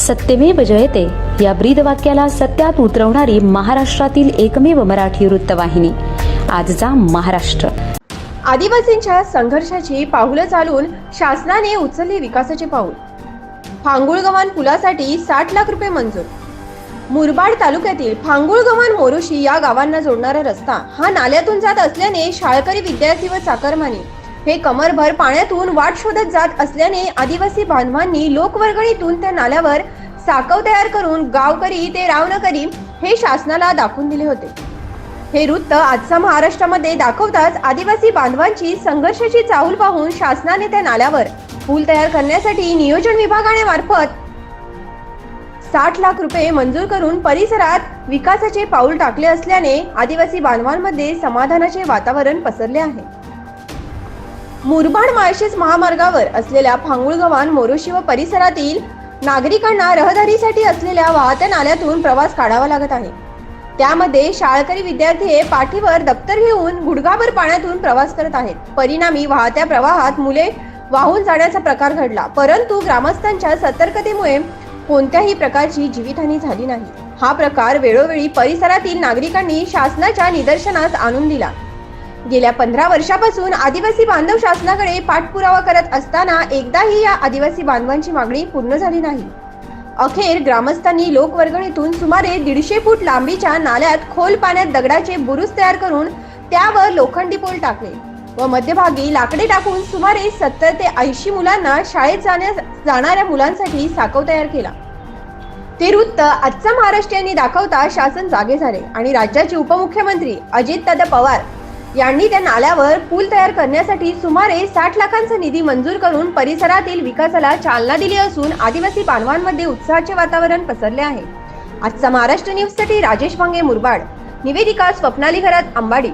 सत्यमेव जयते. या ब्रीद वाक्याला सत्यात उतरवणारी महाराष्ट्रातील एकमेव मराठी वृत्तवाहिनी. आजचा महाराष्ट्र. आदिवासींच्या संघर्षाची पाहुलं चालून शासनाने उचलले विकासाचे पाऊल. फांगुळगव्हाण पुलासाठी साठ लाख रुपये मंजूर. मुरबाड तालुक्यातील फांगुळगव्हाण मोरोशी या गावांना जोडणारा रस्ता हा नाल्यातून जात असल्याने शाळकरी विद्यार्थी व चाकरमानी हे कमरभर पाण्यातून वाट शोधत जात असल्याने आदिवासी बांधवांनी लोकवर्गणीतून त्या नाल्यावर साकव तयार करून गावकरी ते रावणकरी हे शासनाला दाखवून दिले होते. हे वृत्त आजचा महाराष्ट्रामध्ये दाखवताच आदिवासी बांधवांची संघर्षाची चाहूल पाहून शासनाने त्या नाल्यावर पूल तयार करण्यासाठी नियोजन विभागाने मार्फत साठ लाख रुपये मंजूर करून परिसरात विकासाचे पाऊल टाकले असल्याने आदिवासी बांधवांमध्ये समाधानाचे वातावरण पसरले आहे. मुरबाड माळशेज महामार्गावर असलेल्या फांगुळगव्हाण मोरोशी व परिसरातील नागरिकांना रहदारीसाठी असलेल्या वाहत्या नाल्यातून प्रवास काढावा लागत आहे. त्यामध्ये शाळकरी विद्यार्थी हे पाठीवर दप्तर घेऊन गुडघाभर पाण्यातून प्रवास करत आहेत. परिणामी वाहत्या प्रवाहात मुले वाहून जाण्याचा प्रकार घडला. परंतु ग्रामस्थांच्या सतर्कतेमुळे कोणत्याही प्रकारची जीवितहानी झाली नाही. हा प्रकार वेळोवेळी परिसरातील नागरिकांनी शासनाच्या निदर्शनास आणून दिला. गेल्या पंधरा वर्षापासून आदिवासी बांधव शासनाकडे पाठपुरावा करत असताना एकदाही या आदिवासी बांधवांची मागणी पूर्ण झाली नाही. अखेर ग्रामस्थांनी लोकवर्गणीतून सुमारे दीडशे फूट लांबीच्या नाल्यात खोल पाण्यात दगडाचे बुरुज तयार करून त्यावर लोखंडी पोल टाकले व मध्यभागी लाकडे टाकून सुमारे सत्तर ते ऐंशी मुलांना शाळेत जाण्या जाणाऱ्या मुलांसाठी साकव तयार केला. ते वृत्त आजचा महाराष्ट्रीयांनी दाखवता शासन जागे झाले आणि राज्याचे उपमुख्यमंत्री अजित दादा पवार यांनी त्या नाल्यावर पूल तयार करण्यासाठी सुमारे साठ लाखांचा निधी मंजूर करून परिसरातील विकासाला चालना दिली असून आदिवासी बांधवांमध्ये उत्साहाचे वातावरण पसरले आहे. आजचा महाराष्ट्र न्यूजसाठी राजेश वांगे मुरबाड. निवेदिका स्वप्नाली घरात अंबाडी.